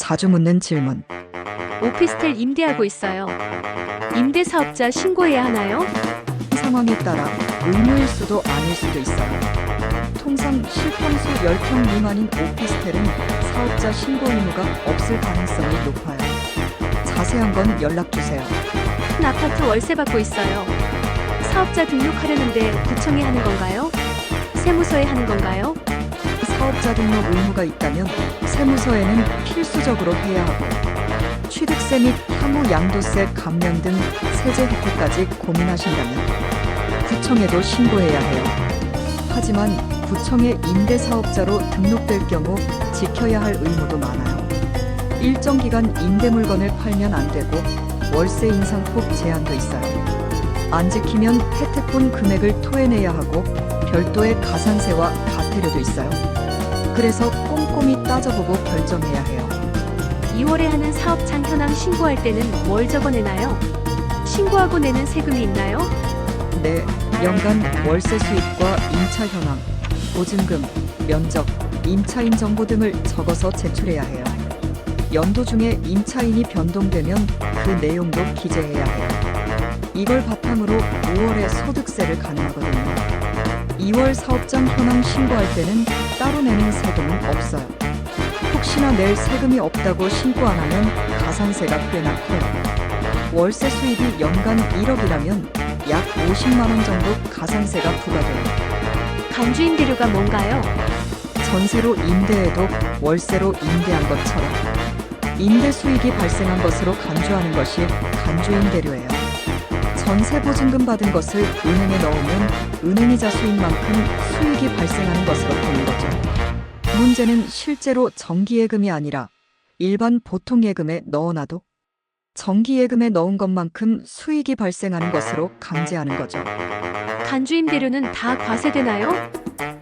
자주 묻는 질문. 오피스텔 임대하고 있어요. 임대 사업자 신고해야 하나요? 상황에 따라 의무일 수도 아닐 수도 있어요. 통상 실평수 10평 미만인 오피스텔은 사업자 신고 의무가 없을 가능성이 높아요. 자세한 건 연락 주세요. 큰 아파트 월세 받고 있어요. 사업자 등록하려는데 구청에 하는 건가요? 세무서에 하는 건가요? 사업자 등록 의무가 있다면 세무서에는 필수적으로 해야 하고 취득세 및 향후 양도세 감면 등 세제 혜택까지 고민하신다면 구청에도 신고해야 해요. 하지만 구청에 임대사업자로 등록될 경우 지켜야 할 의무도 많아요. 일정 기간 임대 물건을 팔면 안 되고 월세 인상폭 제한도 있어요. 안 지키면 혜택본 금액을 토해내야 하고 별도의 가산세와 과태료도 있어요. 그래서 꼼꼼히 따져보고 결정해야 해요. 2월에 하는 사업장 현황 신고할 때는 뭘 적어내나요? 신고하고 내는 세금이 있나요? 네, 연간 월세 수입과 임차 현황, 보증금, 면적, 임차인 정보 등을 적어서 제출해야 해요. 연도 중에 임차인이 변동되면 그 내용도 기재해야 해요. 이걸 바탕으로 5월에 소득세를 가능하거든요. 2월 사업장 현황 신고할 때는 따로 내는 세금은 없어요. 혹시나 낼 세금이 없다고 신고 안 하면 가산세가 꽤나 커요. 월세 수입이 연간 1억이라면 약 50만 원 정도 가산세가 부과돼요. 간주 임대료가 뭔가요? 전세로 임대해도 월세로 임대한 것처럼 임대 수익이 발생한 것으로 간주하는 것이 간주 임대료예요. 전세 보증금 받은 것을 은행에 넣으면 은행이자 수익만큼 수익이 발생하는 것으로 보는 거죠. 문제는 실제로 정기예금이 아니라 일반 보통 예금에 넣어놔도 정기예금에 넣은 것만큼 수익이 발생하는 것으로 강제하는 거죠. 간주 임 대료는 다 과세되나요?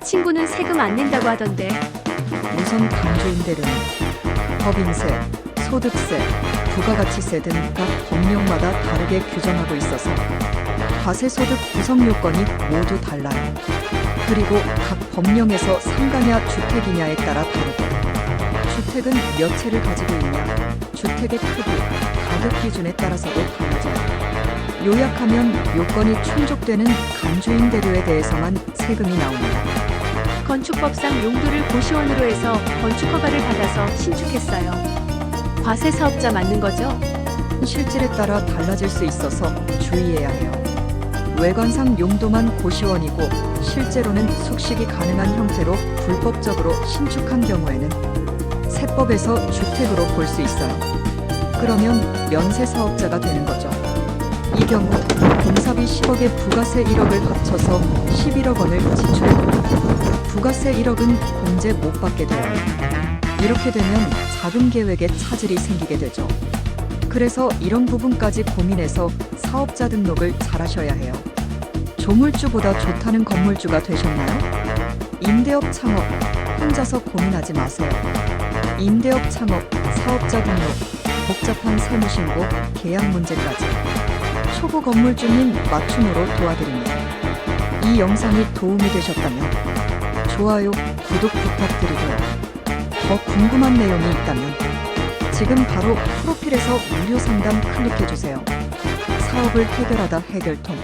친구는 세금 안 낸다고 하던데 우선 간주임대료는 법인세, 소득세, 부가가치세 등각 법령마다 다르게 규정하고 있어서 과세소득 구성 요건이 모두 달라요. 그리고 각 법령에서 상가냐 주택이냐에 따라 다르고 주택은 몇 채를 가지고 있냐, 주택의 크기, 가격 기준에 따라서도 달라져요. 요약하면 요건이 충족되는 간주임 대료에 대해서만 세금이 나옵니다. 건축법상 용도를 고시원으로 해서 건축 허가를 받아서 신축했어요. 과세 사업자 맞는 거죠? 실질에 따라 달라질 수 있어서 주의해야 해요. 외관상 용도만 고시원이고 실제로는 숙식이 가능한 형태로 불법적으로 신축한 경우에는 세법에서 주택으로 볼 수 있어요. 그러면 면세 사업자가 되는 거죠. 이 경우 공사비 10억에 부가세 1억을 합쳐서 11억 원을 지출합니다. 부가세 1억은 공제 못 받게 돼요. 이렇게 되면 자금 계획에 차질이 생기게 되죠. 그래서 이런 부분까지 고민해서 사업자 등록을 잘 하셔야 해요. 조물주보다 좋다는 건물주가 되셨나요? 임대업 창업, 혼자서 고민하지 마세요. 임대업 창업, 사업자 등록, 복잡한 세무신고, 계약 문제까지. 초보 건물주님 맞춤으로 도와드립니다. 이 영상이 도움이 되셨다면 좋아요, 구독 부탁드리고요. 더 궁금한 내용이 있다면 지금 바로 프로필에서 무료 상담 클릭해주세요. 사업을 해결하다 해결통